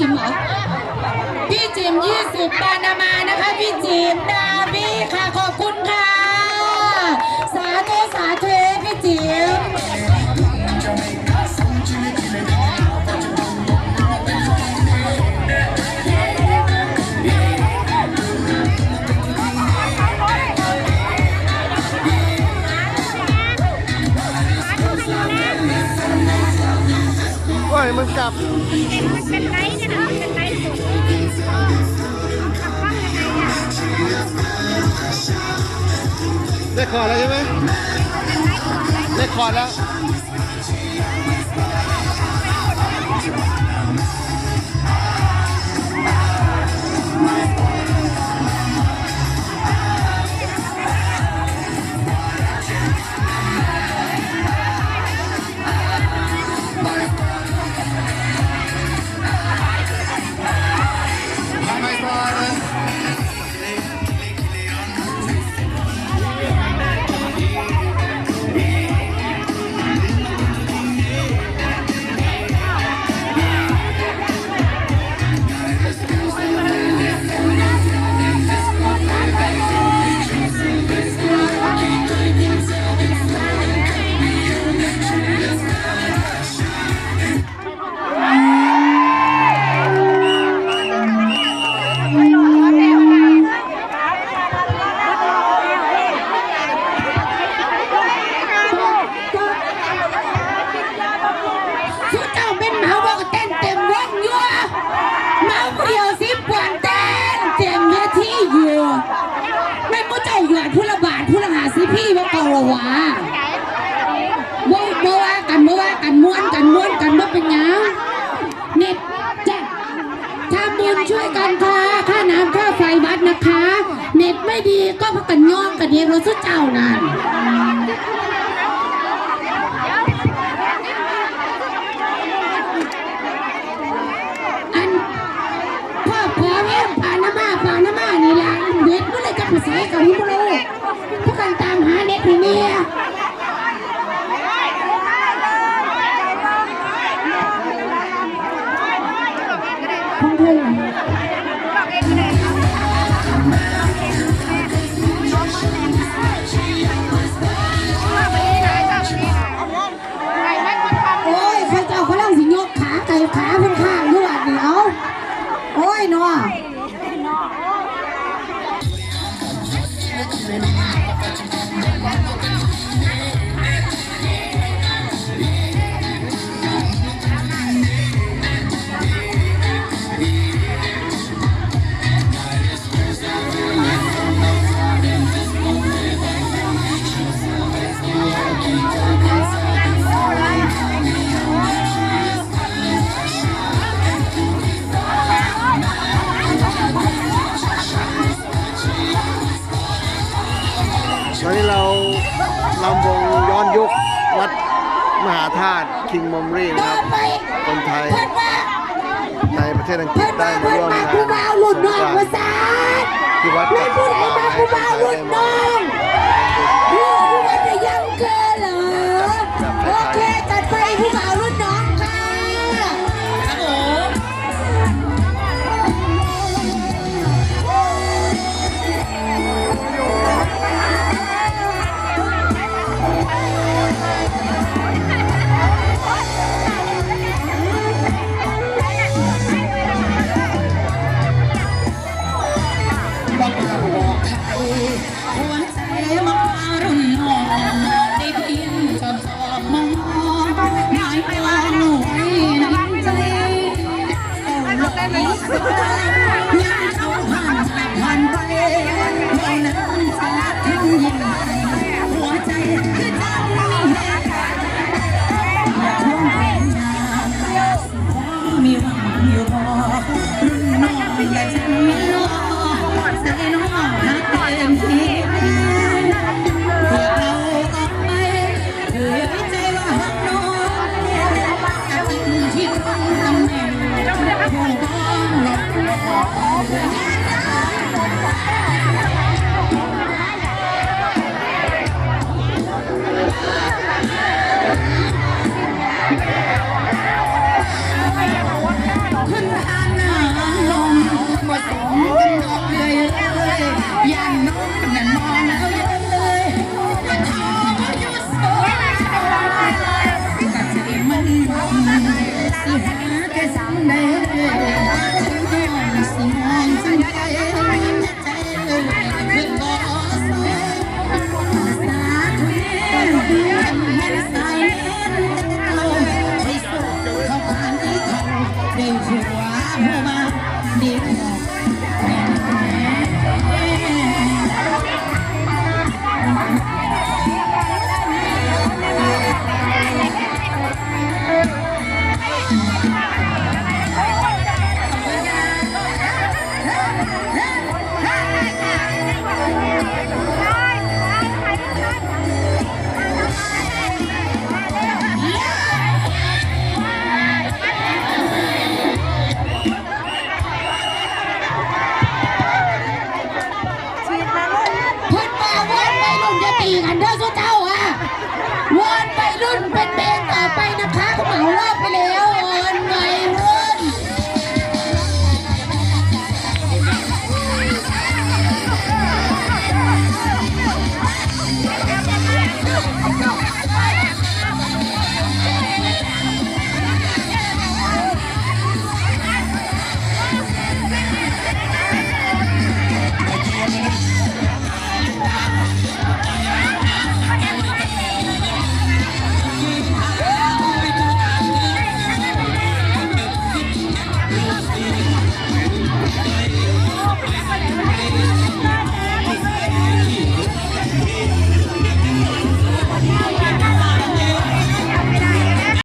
พี่จิมเหรอ พี่จิมยี่สิบปานามานะคะ พี่จิมดาวีค่ะ ขอบคุณค่ะ คอร์ดแล้วใช่ไหมได้คอร์ดแล้ว ละวะบ่บ่ว่ากันบ่ว่ากันม้วนกันม้วนกันบ่เป็นหยังเน็ตจ้ะทำบุญช่วยกันค่ะค่าน้ำค่าไฟวัดนะคะ เน็ตไม่ดีก็พักกันย่องกันเองเราสุดเจ้านั่น อันพ่อพอเอ็มปานามาปานามานี่ล่ะเด็กเมื่อไรจะภาษากับฮิมโรพวกกันตามหาเด็กให้เนี่ย ขอ ตอนนี้เราลำวงย้อนยุควัดมหาธาตุคิงมอมรีนะครับ คนไทย ในประเทศอังกฤษได้มาร่วมงานผู้บ่านน้องว่าซานที่วัดนั่นผู้ใดมาผู้บ่าวรุ่นน้องรู้ ยังเขาผ่านผ่านไปไม่นานจะทิ้งยิงหัวใจคือเจ้าแห่อยากร่วมเป็นงานมีหวังอยู่พอรุ่นน้องอย่าฉันม่